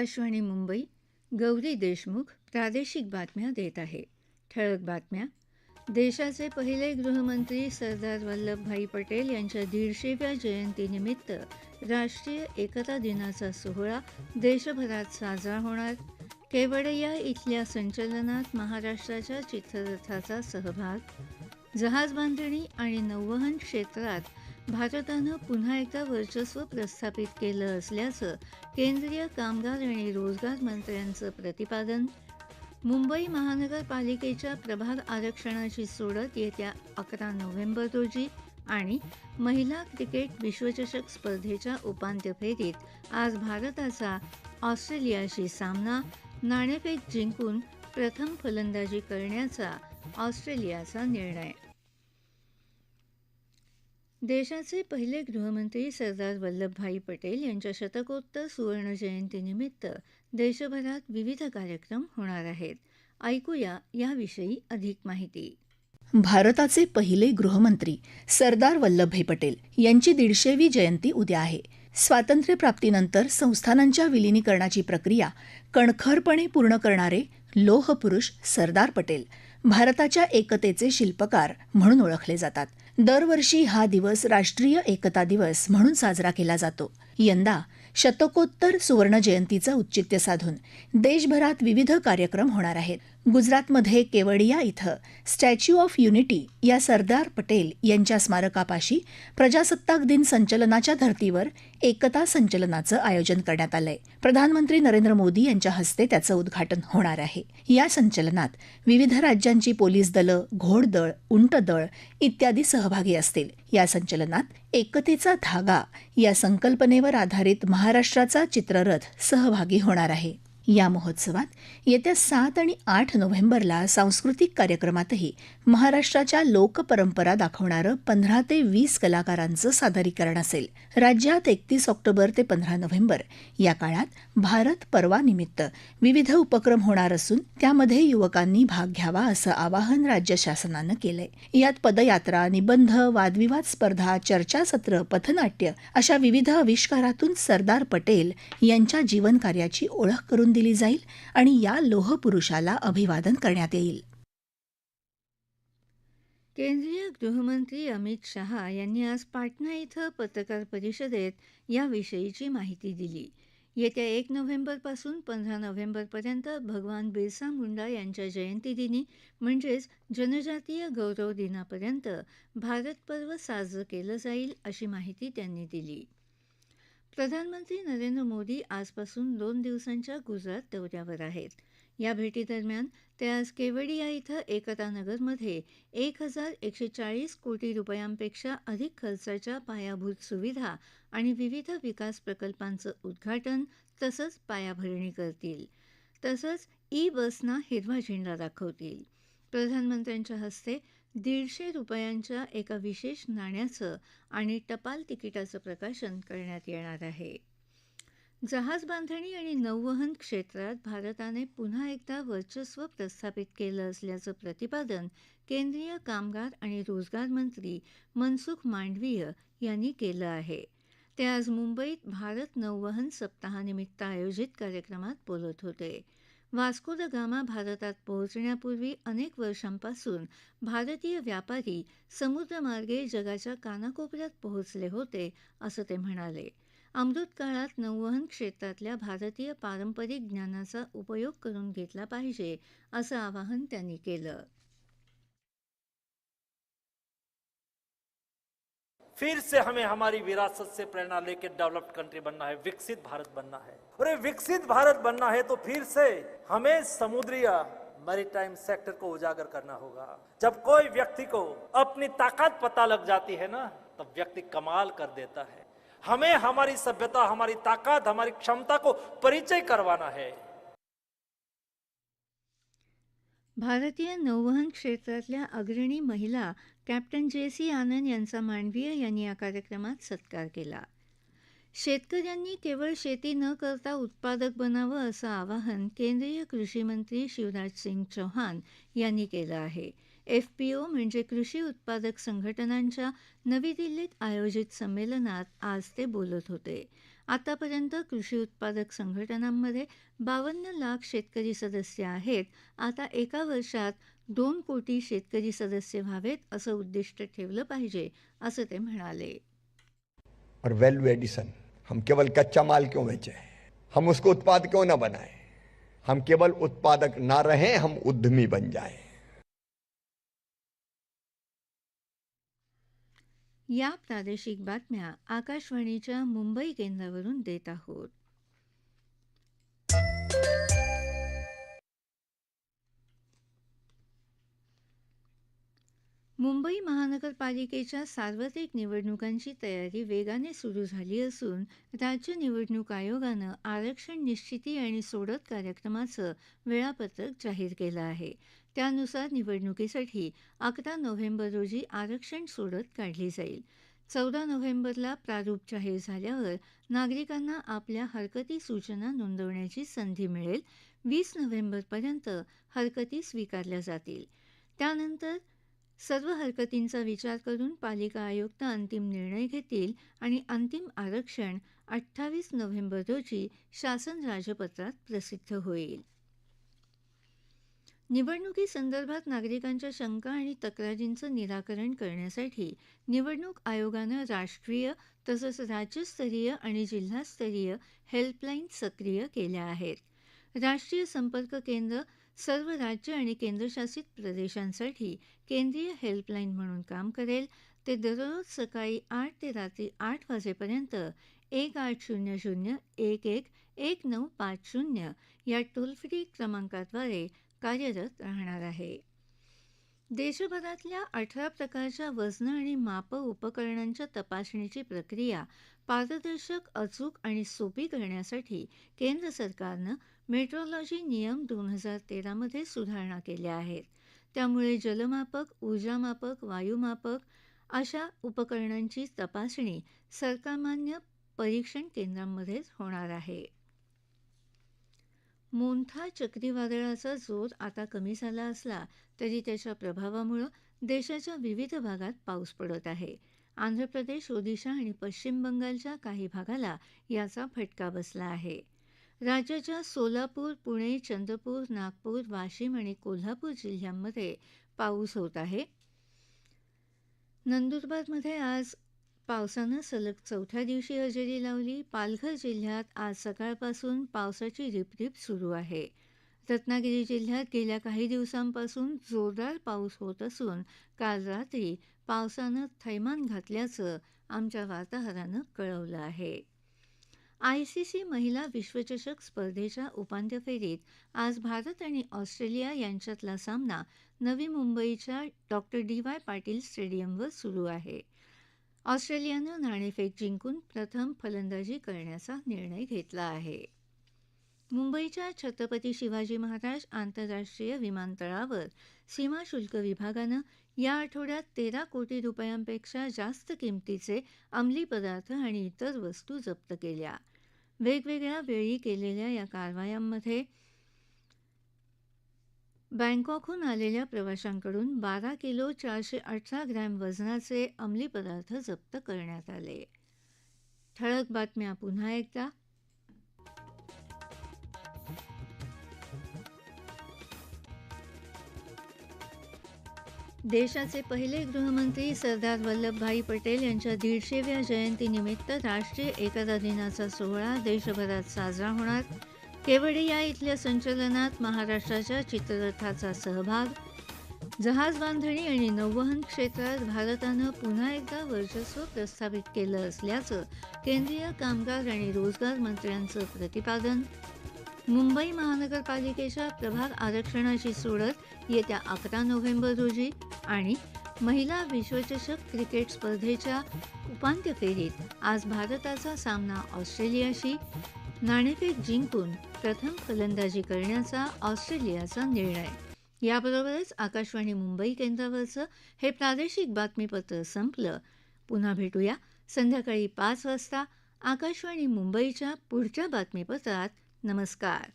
आकाशवाणी मुंबई गौरी देशमुख प्रादेशिक बातम्या देत आहे. ठळक बातम्या. देशाचे पहिले गृहमंत्री सरदार वल्लभभाई पटेल यांच्या दीडशेव्या जयंतीनिमित्त राष्ट्रीय एकता दिनाचा सोहळा देशभरात साजरा होणार. केवडया इथल्या संचलनात महाराष्ट्राच्या चित्ररथाचा सहभाग. जहाजबांधणी आणि नौवहन क्षेत्रात भारतानं पुन्हा एकदा वर्चस्व प्रस्थापित केलं असल्याचं केंद्रीय कामगार आणि रोजगार मंत्र्यांचं प्रतिपादन. मुंबई महानगरपालिकेच्या प्रभाग आरक्षणाची सोडत येत्या अकरा नोव्हेंबर रोजी आणि महिला क्रिकेट विश्वचषक स्पर्धेच्या उपांत्य फेरीत आज भारताचा ऑस्ट्रेलियाशी सामना. नाणेफेक जिंकून प्रथम फलंदाजी करण्याचा ऑस्ट्रेलियाचा निर्णय देशाचे पहिले गृहमंत्री सरदार वल्लभभाई पटेल यांच्या शतकोत्तर सुवर्णजयंतीनिमित्त देशभरात विविध कार्यक्रम होणार आहेत. ऐकूया याविषयी अधिक माहिती. भारताचे पहिले गृहमंत्री सरदार वल्लभभाई पटेल यांची दीडशेवी जयंती उद्या आहे. स्वातंत्र्यप्राप्तीनंतर संस्थानांच्या विलिनीकरणाची प्रक्रिया कणखरपणे पूर्ण करणारे लोहपुरुष सरदार पटेल भारताच्या एकतेचे शिल्पकार म्हणून ओळखले जातात. दरवर्षी हा दिवस राष्ट्रीय एकता दिवस म्हणून साजरा केला जातो. यंदा शतकोत्तर सुवर्ण जयंतीचं औचित्य साधून देशभरात विविध कार्यक्रम होणार आहेत. गुजरातमध्ये केवडिया इथं स्टॅच्यू ऑफ युनिटी या सरदार पटेल यांच्या स्मारकापाशी प्रजासत्ताक दिन संचलनाच्या धर्तीवर एकता संचलनाचं आयोजन करण्यात आलंय. प्रधानमंत्री नरेंद्र मोदी यांच्या हस्ते त्याचं उद्घाटन होणार आहे. या संचलनात विविध राज्यांची पोलीस दलं घोडदळ उंटदळ इत्यादी सहभागी असतील. या संचलनात एकतेचा धागा या संकल्पनेवर आधारित महा महाराष्ट्राचा चित्ररथ सहभागी होणार आहे. या महोत्सवात येत्या सात आणि आठ नोव्हेंबरला सांस्कृतिक कार्यक्रमातही महाराष्ट्राच्या लोकपरंपरा दाखवणारं पंधरा ते वीस कलाकारांचं सादरीकरण असेल. राज्यात एकतीस ऑक्टोबर ते पंधरा नोव्हेंबर या काळात भारत पर्वानिमित्त विविध उपक्रम होणार असून त्यामध्ये युवकांनी भाग घ्यावा असं आवाहन राज्य शासनानं केलंय. यात पदयात्रा निबंध वादविवाद स्पर्धा चर्चासत्र पथनाट्य अशा विविध आविष्कारातून सरदार पटेल यांच्या जीवनकार्याची ओळख करून दिली जाईल आणि या लोहपुरुषाला अभिवादन करण्यात येईल. केंद्रीय गृहमंत्री अमित शहा यांनी आज पाटणा इथं पत्रकार परिषदेत याविषयीची माहिती दिली. येत्या एक नोव्हेंबरपासून पंधरा नोव्हेंबरपर्यंत भगवान बिरसा मुंडा यांच्या जयंतीदिनी म्हणजेच जनजातीय गौरव दिनापर्यंत भारत पर्व साजरं केलं जाईल अशी माहिती त्यांनी दिली. प्रधानमंत्री नरेंद्र मोदी आजपासून दोन दिवसांच्या गुजरात दौऱ्यावर आहेत. या भेटीदरम्यान ते आज केवडिया इथं एकतानगरमध्ये एक हजार एकशे चाळीस कोटी रुपयांपेक्षा अधिक खर्चाच्या पायाभूत सुविधा आणि विविध विकास प्रकल्पांचं उद्घाटन तसंच पायाभरणी करतील. तसंच ई बसना हिरवा झेंडा दाखवतील. प्रधानमंत्र्यांच्या हस्ते दीडशे रुपयांच्या एका विशेष नाण्याचं आणि टपाल तिकिटाचं प्रकाशन करण्यात येणार आहे. जहाजबांधणी आणि नौवहन क्षेत्रात भारताने पुन्हा एकदा वर्चस्व प्रस्थापित केलं असल्याचं प्रतिपादन केंद्रीय कामगार आणि रोजगार मंत्री मनसुख मांडवीय यांनी केलं आहे. ते आज मुंबईत भारत नौवहन सप्ताहानिमित्त आयोजित कार्यक्रमात बोलत होते. वास्को द गामा भारतात पोहोचण्यापूर्वी अनेक वर्षांपासून भारतीय व्यापारी समुद्रमार्गे जगाच्या कानाकोपऱ्यात पोहोचले होते असं ते म्हणाले. अमृत काळात नौवहन क्षेत्रातल्या भारतीय पारंपरिक ज्ञानाचा उपयोग करून घेतला पाहिजे असं आवाहन त्यांनी केलं. फिर से हमें हमारी विरासत से प्रेरणा लेकर डेवलप्ड कंट्री बनना है, विकसित भारत बनना है। और विकसित भारत बनना है तो फिर से हमें समुद्रीय मैरिटाइम सेक्टर को उजागर करना होगा। जब कोई व्यक्ति को अपनी ताकत पता लग जाती है ना, तब व्यक्ति कमाल कर देता है। हमें हमारी सभ्यता, हमारी ताकत, हमारी क्षमता को परिचय करवाना है। भारतीय नौवहन क्षेत्रातल्या अग्रणी महिला कॅप्टन जे सी आनंद यांचा मांडवीय यांनी या कार्यक्रमात सत्कार केला. शेतकऱ्यांनी केवळ शेती न करता उत्पादक बनावं असं आवाहन केंद्रीय कृषीमंत्री शिवराज सिंग चौहान यांनी केलं आहे. एफपीओ म्हणजे कृषी उत्पादक संघटनांच्या नवी दिल्लीत आयोजित संमेलनात आज ते बोलत होते. आतापर्यंत कृषी उत्पादक संघटनांमध्ये बावन्न लाख शेतकरी सदस्य आहेत. आता एका वर्षात दोन कोटी शेतकरी सदस्य व्हावेत असं उद्दिष्ट ठेवलं पाहिजे असं ते म्हणाले. और वैल्यू एडिशन हम केवल कच्चा माल क्यों बेचे? हम उसको उत्पाद क्यों ना बनाए? हम केवल उत्पादक ना रहें हम उद्यमी बन जाएं। या प्रादेशिक बातम्या आकाशवाणीच्या मुंबई केंद्रावरून देत आहोत. मुंबई महानगरपालिकेच्या सार्वत्रिक निवडणुकांची तयारी वेगाने सुरू झाली असून राज्य निवडणूक आयोगानं आरक्षण निश्चिती आणि सोडत कार्यक्रमाचं वेळापत्रक जाहीर केलं आहे. त्यानुसार निवडणुकीसाठी अकरा नोव्हेंबर रोजी आरक्षण सोडत काढली जाईल. चौदा नोव्हेंबरला प्रारूप जाहीर झाल्यावर नागरिकांना आपल्या हरकती सूचना नोंदवण्याची संधी मिळेल. वीस नोव्हेंबरपर्यंत हरकती स्वीकारल्या जातील. त्यानंतर सर्व हरकतींचा विचार करून पालिका आयुक्त अंतिम निर्णय घेतील आणि अंतिम आरक्षण अठ्ठावीस नोव्हेंबर रोजी शासन राजपत्रात प्रसिद्ध होईल. निवडणुकीसंदर्भात नागरिकांच्या शंका आणि तक्रारींचं निराकरण करण्यासाठी निवडणूक आयोगानं राष्ट्रीय तसंच राज्यस्तरीय आणि जिल्हास्तरीय हेल्पलाईन सक्रिय केल्या आहेत. राष्ट्रीय संपर्क केंद्र सर्व राज्य आणि केंद्रशासित प्रदेशांसाठी केंद्रीय हेल्पलाईन म्हणून काम करेल. ते दररोज सकाळी आठ ते रात्री आठ वाजेपर्यंत एक आठ शून्य शून्य एक एक एक नऊ पाच शून्य या टोल फ्री क्रमांकाद्वारे कार्यरत राहणार आहे. देशभरातल्या अठरा प्रकारच्या वजन आणि माप उपकरणांच्या तपासणीची प्रक्रिया पारदर्शक अचूक आणि सोपी करण्यासाठी केंद्र सरकारनं मेट्रोलॉजी नियम दोन हजार तेरामध्ये सुधारणा केल्या आहेत. त्यामुळे जलमापक ऊर्जामापक वायुमापक अशा उपकरणांची तपासणी सरकारमान्य परीक्षण केंद्रांमध्येच होणार आहे. मोंथा चक्रीवादळाचा जोर आता कमी झाला असला तरी त्याच्या प्रभावामुळं देशाच्या विविध भागात पाऊस पडत आहे. आंध्र प्रदेश ओदिशा आणि पश्चिम बंगालच्या काही भागाला याचा फटका बसला आहे. राज्याच्या सोलापूर पुणे चंद्रपूर नागपूर वाशिम आणि कोल्हापूर जिल्ह्यांमध्ये पाऊस होत आहे. नंदुरबारमध्ये आज पावसानं सलग चौथ्या दिवशी हजेरी लावली. पालघर जिल्ह्यात आज सकाळपासून पावसाची रिपरिप सुरू आहे. रत्नागिरी जिल्ह्यात गेल्या काही दिवसांपासून जोरदार पाऊस होत असून काल रात्री पावसानं थैमान घातल्याचं आमच्या वार्ताहरानं कळवलं आहे. आय सी सी महिला विश्वचषक स्पर्धेच्या उपांत्य फेरीत आज भारत आणि ऑस्ट्रेलिया यांच्यातला सामना नवी मुंबईच्या डॉक्टर डी वाय पाटील स्टेडियमवर सुरू आहे. ऑस्ट्रेलियानं नाणेफेक जिंकून प्रथम फलंदाजी करण्याचा निर्णय घेतला आहे. मुंबईच्या छत्रपती शिवाजी महाराज आंतरराष्ट्रीय विमानतळावर सीमाशुल्क विभागानं या आठवड्यात तेरा कोटी रुपयांपेक्षा जास्त किमतीचे अंमली पदार्थ आणि इतर वस्तू जप्त केल्या. वेगवेगळ्या वेळी केलेल्या या कारवायांमध्ये बँकॉकहून आलेल्या प्रवाशांकडून बारा किलो चारशे अठरा ग्रॅम वजनाचे अंमली पदार्थ जप्त करण्यात आले. ठळक बातम्या पुन्हा एकदा. देशाचे पहिले गृहमंत्री सरदार वल्लभभाई पटेल यांच्या दीडशेव्या जयंतीनिमित्त राष्ट्रीय एकता दिनाचा सोहळा देशभरात साजरा होणार. केवडिया इथल्या संचलनात महाराष्ट्राच्या चित्ररथाचा सहभाग जहाज बांधणी आणि नौवहन क्षेत्रात भारतानं पुन्हा एकदा वर्चस्व प्रस्थापित केलं असल्याचं केंद्रीय कामगार आणि रोजगार मंत्र्यांचं प्रतिपादन. मुंबई महानगरपालिकेच्या प्रभाग आरक्षणाची सोडत येत्या अकरा नोव्हेंबर रोजी आणि महिला विश्वचषक क्रिकेट स्पर्धेच्या उपांत्य फेरीत आज भारताचा सामना ऑस्ट्रेलियाशी नाणेफेक जिंकून प्रथम फलंदाजी करण्याचा ऑस्ट्रेलियाचा निर्णय. याबरोबरच आकाशवाणी मुंबई केंद्रावरचं हे प्रादेशिक बातमीपत्र संपलं. पुन्हा भेटूया संध्याकाळी पाच वाजता आकाशवाणी मुंबईच्या पुढच्या बातमीपत्रात. नमस्कार.